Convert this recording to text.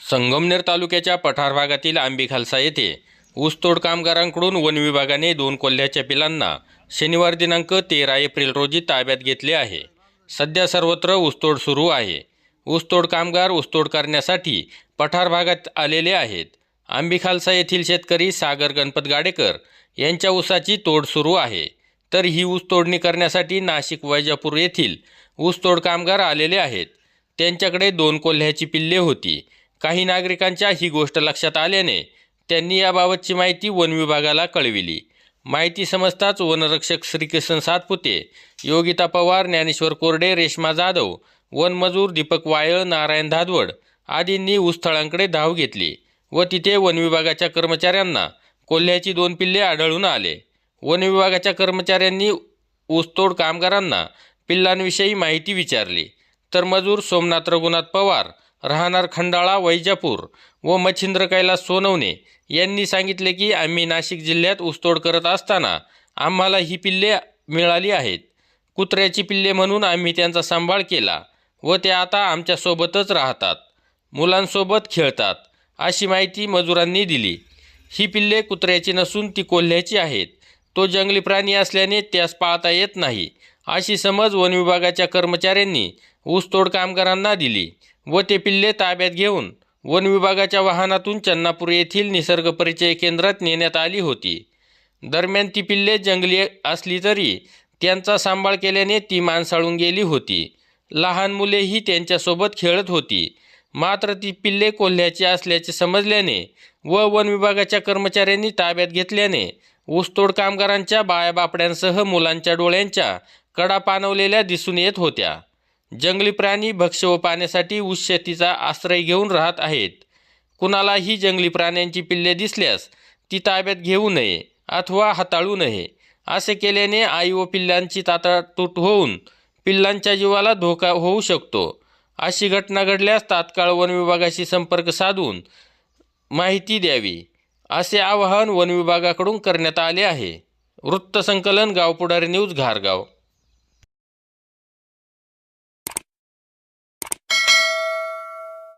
संगमनेर तालुक्याच्या पठार भागातील आंबीखालसा येथे ऊसतोड कामगारांकडून वन विभागाने दोन कोल्ह्याच्या पिलांना शनिवार दिनांक तेरा एप्रिल रोजी ताब्यात घेतले आहे. सध्या सर्वत्र ऊसतोड सुरू आहे. ऊसतोड कामगार ऊसतोड करण्यासाठी पठार भागात आलेले आहेत. आंबीखालसा येथील शेतकरी सागर गणपत गाडेकर यांच्या ऊसाची तोड सुरू आहे. तर ही ऊस तोडणी करण्यासाठी नाशिक वैजापूर येथील ऊसतोड कामगार आलेले आहेत. त्यांच्याकडे दोन कोल्ह्याची पिल्ले होती. काही नागरिकांच्या ही गोष्ट लक्षात आल्याने त्यांनी याबाबतची माहिती वन विभागाला कळविली. माहिती समजताच वनरक्षक श्रीकृष्ण सातपुते योगिता पवार ज्ञानेश्वर कोरडे रेश्मा जाधव वनमजूर दीपक वायळ नारायण धादवड आदींनी ऊसस्थळांकडे धाव घेतली व तिथे वन विभागाच्या कर्मचाऱ्यांना कोल्ह्याची दोन पिल्ले आढळून आले. वन विभागाच्या कर्मचाऱ्यांनी ऊसतोड कामगारांना पिल्लांविषयी माहिती विचारली. तर मजूर सोमनाथ रघुनाथ पवार राहणार खंडाळा वैजापूर व मच्छिंद्र कैलास सोनवणे. यांनी सांगितले की आम्ही नाशिक जिल्ह्यात ऊसतोड करत असताना आम्हाला ही पिल्ले मिळाली आहेत. कुत्र्याची पिल्ले म्हणून आम्ही त्यांचा सांभाळ केला व ते आता आमच्यासोबतच राहतात. मुलांसोबत खेळतात अशी माहिती मजुरांनी दिली. ही पिल्ले कुत्र्याची नसून ती कोल्ह्याची आहेत. तो जंगली प्राणी असल्याने त्यास पाळता येत नाही अशी समज वन विभागाच्या कर्मचाऱ्यांनी ऊसतोड कामगारांना दिली. व ते पिल्ले ताब्यात घेऊन वन विभागाच्या वाहनातून चन्नापूर येथील निसर्ग परिचय केंद्रात नेण्यात आली होती. दरम्यान ती पिल्ले जंगली असली तरी त्यांचा सांभाळ केल्याने ती माणसाळून गेली होती. लहान मुलेही त्यांच्यासोबत खेळत होती. मात्र ती पिल्ले कोल्ह्याची असल्याचे समजल्याने व वन विभागाच्या कर्मचाऱ्यांनी ताब्यात घेतल्याने ऊसतोड कामगारांच्या बायाबापड्यांसह मुलांच्या डोळ्यांच्या कडा पानवलेल्या दिसून येत होत्या. जंगली प्राणी भक्ष्य व पाण्यासाठी ऊस शेतीचा आश्रय घेऊन राहत आहेत. कुणालाही जंगली प्राण्यांची पिल्ले दिसल्यास ती ताब्यात घेऊ नये अथवा हाताळू नये असे केल्याने आई व पिल्लांची ताटातूट होऊन पिल्लांच्या जीवाला धोका होऊ शकतो. अशी घटना घडल्यास तात्काळ वन विभागाशी संपर्क साधून माहिती द्यावी असे आवाहन वन विभागाकडून करण्यात आले आहे. वृत्तसंकलन गावपुढारी न्यूज घारगाव.